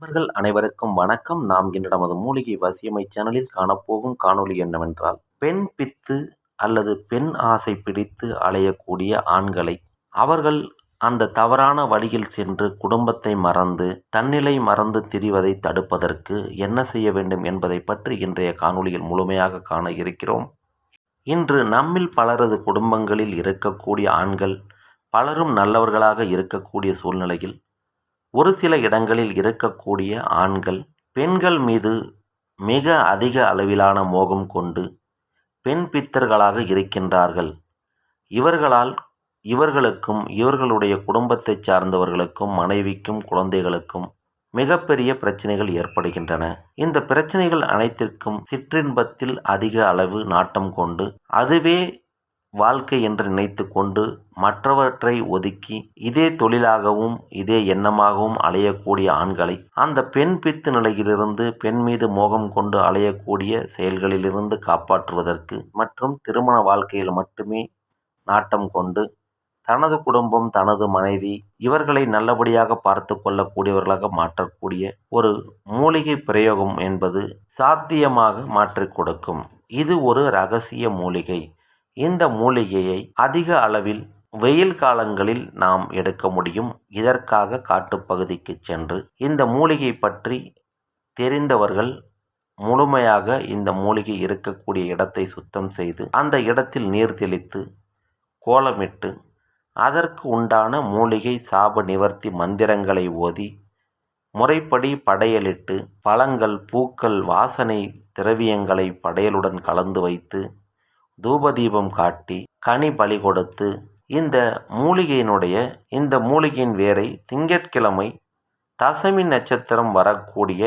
நண்பர்கள் அனைவருக்கும் வணக்கம். நாம் இன்று நமது மூலிகை வசியமை சேனலில் காணப்போகும் காணொலி என்னவென்றால் பெண் பித்து அல்லது பெண் ஆசை பிடித்து அலையக்கூடிய ஆண்களை அவர்கள் அந்த தவறான வழியில் சென்று குடும்பத்தை மறந்து தன்னிலை மறந்து திரிவதை தடுப்பதற்கு என்ன செய்ய வேண்டும் என்பதை பற்றி இன்றைய காணொலியில் முழுமையாக காண இருக்கிறோம். இன்று நம்மில் பலரது குடும்பங்களில் இருக்கக்கூடிய ஆண்கள் பலரும் நல்லவர்களாக இருக்கக்கூடிய சூழ்நிலையில் ஒரு சில இடங்களில் இருக்கக்கூடிய ஆண்கள் பெண்கள் மீது மிக அதிக அளவிலான மோகம் கொண்டு பெண் பித்தர்களாக இருக்கின்றார்கள். இவர்களால் இவர்களுக்கும் இவர்களுடைய குடும்பத்தைச் சார்ந்தவர்களுக்கும் மனைவிக்கும் குழந்தைகளுக்கும் மிகப்பெரிய பிரச்சனைகள் ஏற்படுகின்றன. இந்த பிரச்சனைகள் அனைத்திற்கும் சிற்றின்பத்தில் அதிக அளவு நாட்டம் கொண்டு அதுவே வாழ்க்கை என்று நினைத்து கொண்டு மற்றவற்றை ஒதுக்கி இதே தொழிலாகவும் இதே எண்ணமாகவும் அலையக்கூடிய ஆண்களை அந்த பெண் பித்து நிலையிலிருந்து பெண் மீது மோகம் கொண்டு அலையக்கூடிய செயல்களிலிருந்து காப்பாற்றுவதற்கு மற்றும் திருமண வாழ்க்கையில் மட்டுமே நாட்டம் கொண்டு தனது குடும்பம் தனது மனைவி இவர்களை நல்லபடியாக பார்த்து கொள்ளக்கூடியவர்களாக மாற்றக்கூடிய ஒரு மூலிகை பிரயோகம் என்பது சாத்தியமாக மாற்றிக் கொடுக்கும். இது ஒரு ரகசிய மூலிகை. இந்த மூலிகையை அதிக அளவில் வெயில் காலங்களில் நாம் எடுக்க முடியும். இதற்காக காட்டுப்பகுதிக்கு சென்று இந்த மூலிகை பற்றி தெரிந்தவர்கள் முழுமையாக இந்த மூலிகை இருக்கக்கூடிய இடத்தை சுத்தம் செய்து அந்த இடத்தில் நீர் தெளித்து கோலமிட்டு அதற்கு உண்டான மூலிகை சாப நிவர்த்தி மந்திரங்களை ஓதி முறைப்படி படையலிட்டு பழங்கள் பூக்கள் வாசனை திரவியங்களை படையலுடன் கலந்து வைத்து தூபதீபம் காட்டி கனி பலி கொடுத்து இந்த மூலிகையினுடைய இந்த மூலிகையின் வேரை திங்கட்கிழமை தசமி நட்சத்திரம் வரக்கூடிய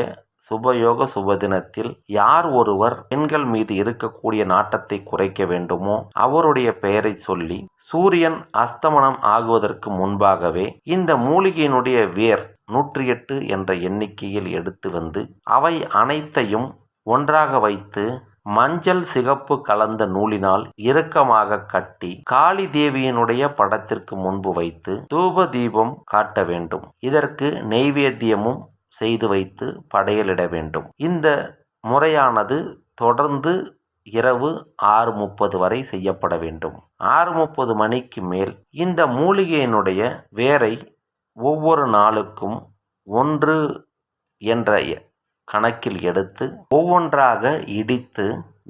சுபயோக சுபதினத்தில் யார் ஒருவர் பெண்கள் மீது இருக்கக்கூடிய நாட்டத்தை குறைக்க வேண்டுமோ அவருடைய பெயரை சொல்லி சூரியன் அஸ்தமனம் ஆகுவதற்கு முன்பாகவே இந்த மூலிகையினுடைய வேர் நூற்றி எட்டு என்ற எண்ணிக்கையில் எடுத்து வந்து அவை அனைத்தையும் ஒன்றாக வைத்து மஞ்சள் சிகப்பு கலந்த நூலினால் இறுக்கமாக கட்டி காளி தேவியினுடைய படத்திற்கு முன்பு வைத்து தூப தீபம் காட்ட வேண்டும். இதற்கு நெய்வேத்தியமும் செய்து வைத்து படையலிட வேண்டும். இந்த முறையானது தொடர்ந்து இரவு ஆறு முப்பது வரை செய்யப்பட வேண்டும். ஆறு முப்பது மணிக்கு மேல் இந்த மூலிகையினுடைய வேரை ஒவ்வொரு நாளுக்கும் ஒன்று என்ற கணக்கில் எடுத்து ஒவ்வொன்றாக இடித்து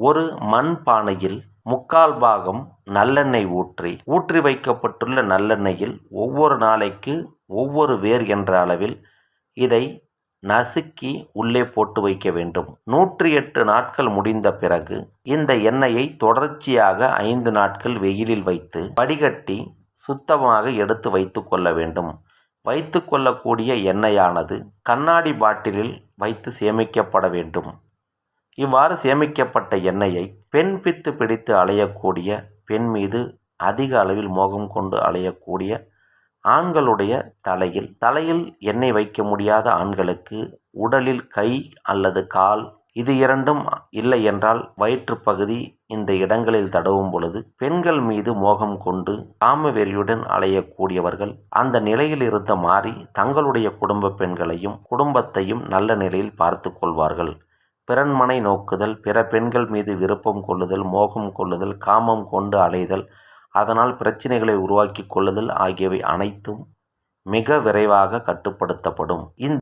ஒரு மண் பானையில் முக்கால் பாகம் நல்லெண்ணெய் ஊற்றி ஊற்றி வைக்கப்பட்டுள்ள நல்லெண்ணெயில் ஒவ்வொரு நாளைக்கு ஒவ்வொரு வேர் என்ற அளவில் இதை நசுக்கி உள்ளே போட்டு வைக்க வேண்டும். நூற்றி எட்டு நாட்கள் முடிந்த பிறகு இந்த எண்ணெயை தொடர்ச்சியாக ஐந்து நாட்கள் வெயிலில் வைத்து வடிகட்டி சுத்தமாக எடுத்து வைத்து கொள்ள வேண்டும். வைத்து கொள்ளக்கூடிய எண்ணெயானது கண்ணாடி பாட்டிலில் வைத்து சேமிக்கப்பட வேண்டும். இவ்வாறு சேமிக்கப்பட்ட எண்ணெயை பெண் பித்து பிடித்து அலையக்கூடிய பெண் மீது அதிக அளவில் மோகம் கொண்டு அலையக்கூடிய ஆண்களுடைய தலையில் தலையில் எண்ணெய் வைக்க முடியாத ஆண்களுக்கு உடலில் கை அல்லது கால் இது இரண்டும் இல்லை என்றால் வயிற்றுப்பகுதி இந்த இடங்களில் தடவும் பொழுது பெண்கள் மீது மோகம் கொண்டு காமவெறியுடன் அலையக்கூடியவர்கள் அந்த நிலையில் இருந்த மாறி தங்களுடைய குடும்ப பெண்களையும் குடும்பத்தையும் நல்ல நிலையில் பார்த்து கொள்வார்கள். பிறன்மனை நோக்குதல் பிற பெண்கள் மீது விருப்பம் கொள்ளுதல் மோகம் கொள்ளுதல் காமம் கொண்டு அலைதல் அதனால் பிரச்சனைகளை உருவாக்கி கொள்ளுதல் ஆகியவை அனைத்தும் மிக விரைவாக கட்டுப்படுத்தப்படும். இந்த